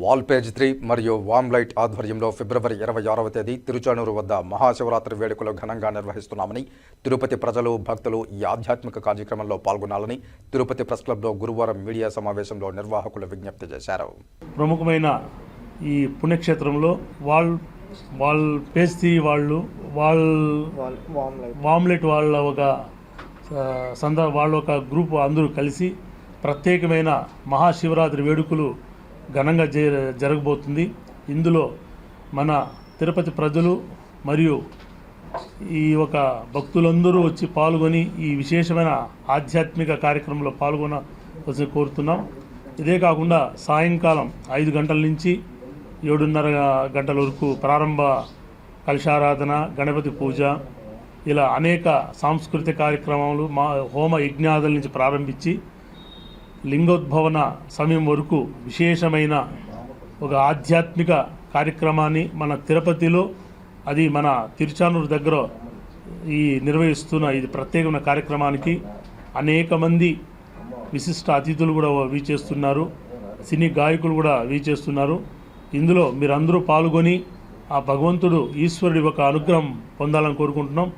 Wall page three మరియు వామ్ light ఆధ్వర్యంలో ఫిబ్రవరి ఇరవై ఆరవ తేదీ తిరుచానూరు వద్ద మహాశివరాత్రి వేడుకలు ఘనంగా నిర్వహిస్తున్నామని తిరుపతి ప్రజలు భక్తులు ఈ ఆధ్యాత్మిక కార్యక్రమంలో పాల్గొనాలని తిరుపతి ప్రెస్ క్లబ్లో గురువారం మీడియా సమావేశంలో నిర్వాహకులు విజ్ఞప్తి చేశారు. ప్రముఖమైన ఈ పుణ్యక్షేత్రంలో వాల్ వాళ్ళ పేస్తి వాళ్ళు వాళ్ళ వాల్ వామ్ లైట్. వామ్లెట్ వాళ్ళ ఒక ఆ, సంద వాళ్ళ ఒక గ్రూప్ అందరూ కలిసి ప్రత్యేకమైన మహాశివరాత్రి వేడుకలు ఘనంగా జరగబోతుంది. ఇందులో మన తిరుపతి ప్రజలు మరియు ఈ ఒక భక్తులందరూ వచ్చి పాల్గొని ఈ విశేషమైన ఆధ్యాత్మిక కార్యక్రమంలో పాల్గొనవలసి కోరుతున్నాం. ఇదే కాకుండా సాయంకాలం ఐదు గంటల నుంచి ఏడున్నర గంటల వరకు ప్రారంభ కలశారాధన గణపతి పూజ ఇలా అనేక సాంస్కృతిక కార్యక్రమాలు మా హోమ యజ్ఞాదుల నుంచి ప్రారంభించి లింగోద్భవన సమయం వరకు విశేషమైన ఒక ఆధ్యాత్మిక కార్యక్రమాన్ని మన తిరుపతిలో అది మన తిరుచానూరు దగ్గర ఈ నిర్వహిస్తున్న ఇది ప్రత్యేకమైన కార్యక్రమానికి అనేక మంది విశిష్ట అతిథులు కూడా వీచేస్తున్నారు సినీ గాయకులు కూడా వీచేస్తున్నారు. ఇందులో మీరందరూ పాల్గొని ఆ భగవంతుడు ఈశ్వరుడి ఒక అనుగ్రహం పొందాలని కోరుకుంటున్నాం.